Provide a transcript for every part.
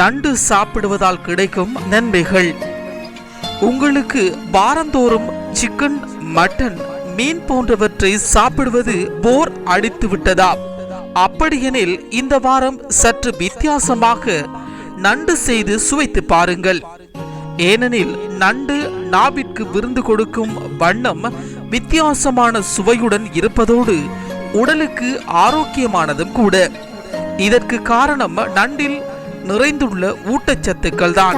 நண்டு சாப்பிடுவதால் கிடைக்கும் நன்மைகள். உங்களுக்கு வாரந்தோறும் சிக்கன் மட்டன் மீன் போன்றவற்றை சாப்பிடுவது போர் அடித்து விட்டதா அப்படியெனில் இந்த வாரம் சற்று வித்தியாசமாக நண்டு செய்து சுவைத்து பாருங்கள். ஏனெனில் நண்டு நாவிற்கு விருந்து கொடுக்கும் வண்ணம் வித்தியாசமான சுவையுடன் இருப்பதோடு உடலுக்கு ஆரோக்கியமானதும் கூட. இதற்கு காரணம் நண்டில் நிறைந்துள்ள ஊட்டச்சத்துக்கள் தான்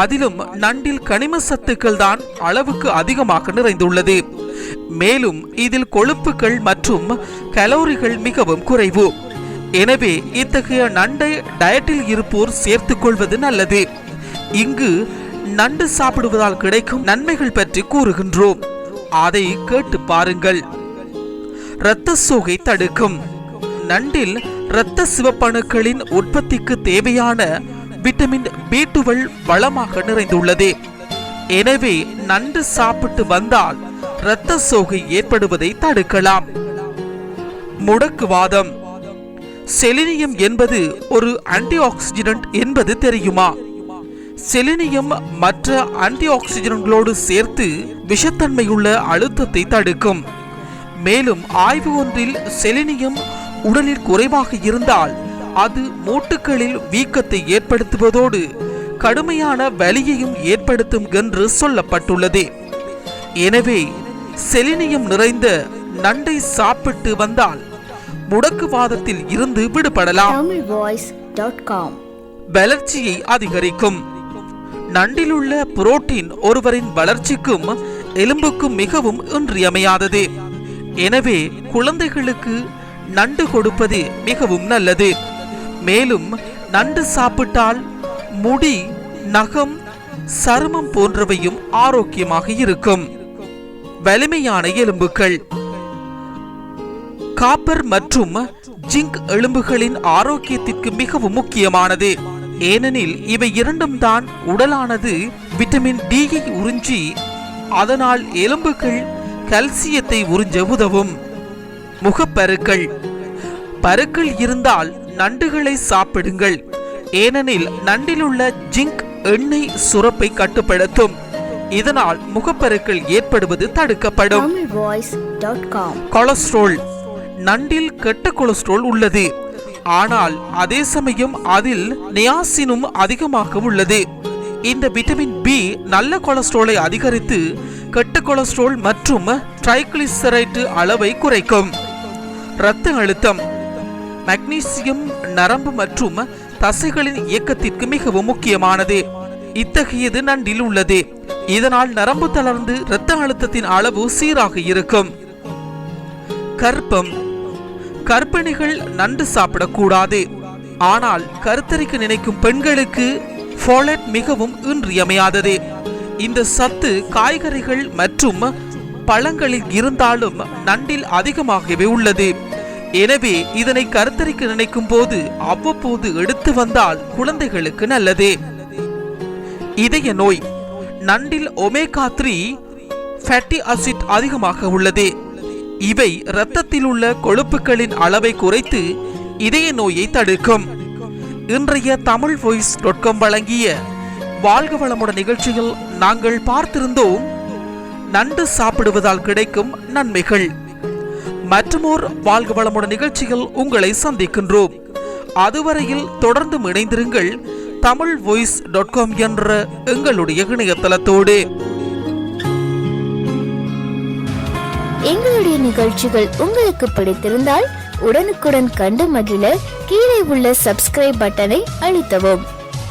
அதிலும் நண்டில் கனிம சத்துக்கள் தான் அளவுக்கு அதிகமாக நிறைந்துள்ளது. மேலும் இதில் கொழுப்புகள் மற்றும் கலோரிகள் மிகவும் குறைவு. எனவே இத்தகைய நண்டை டயட்டில் இருப்போர் சேர்த்துக் கொள்வது நல்லது. இங்கு நண்டு சாப்பிடுவதால் கிடைக்கும் நன்மைகள் பற்றி கூறுகின்றோம். அதை கேட்டு பாருங்கள். இரத்த சோகை தடுக்கும். நண்டில் இரத்த சிவப்பணுக்களின் உற்பத்திக்கு தேவையான விட்டமின் பி டுவெல் வளமாக நிறைந்துள்ளது. எனவே நண்டு சாப்பிட்டு வந்தால் இரத்த சோகை ஏற்படுவதை தடுக்கலாம். முடக்குவாதம். செலினியம் என்பது ஒரு ஆன்டிஆக்சிடென்ட் என்பது தெரியுமா? செலினியம் மற்ற ஆன்டிஆக்சிடென்ட்களோடு சேர்த்து விஷத்தன்மையுள்ள அழுத்தத்தை தடுக்கும். மேலும் ஆய்வு ஒன்றில் செலினியம் உடலில் குறைவாக இருந்தால் அது மூட்டுகளில் வீக்கத்தை ஏற்படுத்துவதோடு கடுமையான வலியையும் ஏற்படுத்தும் என்று சொல்லப்பட்டுள்ளது. எனவே செலினியம் நிறைந்த நண்டை சாப்பிட்டு வந்தால் முடக்குவாதத்தில் இருந்து விடுபடலாம். வளர்ச்சியை அதிகரிக்கும். நண்டிலுள்ள புரோட்டீன் ஒருவரின் வளர்ச்சிக்கும் எலும்புக்கும் மிகவும் இன்றியமையாதது. எனவே குழந்தைகளுக்கு நண்டு கொடுப்பது மிகவும் நல்லது. மேலும் நண்டு சாப்பிட்டால் முடி நகம் சருமம் போன்றவையும் ஆரோக்கியமாக இருக்கும். வலிமையான எலும்புகள். காப்பர் மற்றும் ஜிங்க் எலும்புகளின் ஆரோக்கியத்திற்கு மிகவும் முக்கியமானது. ஏனெனில் இவை இரண்டும் தான் உடலானது விட்டமின் டியை உறிஞ்சி அதனால் எலும்புகள் கல்சியத்தை உறிஞ்ச உதவும் முகப்பருக்கள். பருக்கள் இருந்தால் நண்டுகளை சாப்பிடுங்கள். ஏனெனில் நண்டிலுள்ள ஜிங்க் எண்ணெய் சுரப்பை கட்டுப்படுத்தும். இதனால் முகப்பருக்கள் ஏற்படுவது தடுக்கப்படும். கொலஸ்ட்ரால். நண்டில் கெட்ட கொலஸ்ட்ரால் உள்ளது. ஆனால் அதே சமயம் அதில் நியாசினும் அதிகமாக உள்ளது. இந்த விட்டமின் பி நல்ல கொலஸ்ட்ராலை அதிகரித்து கெட்ட கொலஸ்ட்ரால் மற்றும் ட்ரைகிளிசரைடு அளவை குறைக்கும். இரத்த அழுத்தம் மக்னீசியம் நரம்பு மற்றும் தசைகளின் இயக்கத்திற்கு மிகவும் முக்கியமானது. இத்தகையது நண்டில் உள்ளது. இதனால் நரம்பு தளர்ந்து இரத்த அழுத்தத்தின் அளவு சீராக இருக்கும். கற்பம் கர்ப்பிணிகள் நண்டு சாப்பிடக்கூடாது. ஆனால் கருத்தரிக்க நினைக்கும் பெண்களுக்கு ஃபோலட் மிகவும் இன்றியமையாதது. இந்த சத்து காய்கறிகள் மற்றும் பழங்களில் இருந்தாலும் நண்டில் அதிகமாகவே உள்ளது. எனவே இதனை கருத்தரிக்க நினைக்கும் போது அவ்வப்போது எடுத்து வந்தால் குழந்தைகளுக்கு நல்லது. இதய நோய் நண்டில் ஒமேகா த்ரீ ஃபேட்டி அசிட் அதிகமாக உள்ளது. இவை இரத்தத்தில் உள்ள கொழுப்புகளின் அளவை குறைத்து இதய நோயை தடுக்கும். இன்றைய தமிழ் வாய்ஸ் டாட் காம் வழங்கிய வாழ்க வளமுடன் நிகழ்ச்சியில் நாங்கள் பார்த்திருந்தோம். நண்டு சாப்பிடுவதால் கிடைக்கும் நன்மைகள். மற்றுமோர் வாழ்க வளமுடன் நிகழ்ச்சியில் உங்களை சந்திக்கின்றோம். அதுவரையில் தொடர்ந்து இணைந்திருங்கள். தமிழ் வாய்ஸ் டாட் காம் என்ற எங்களுடைய இணையதளத்தோடு. எங்களுடைய நிகழ்ச்சிகள் உங்களுக்கு பிடித்திருந்தால் உடனுக்குடன் கண்டு மகிழ கீழே உள்ள சப்ஸ்கிரைப் பட்டனை அழுத்தவும்.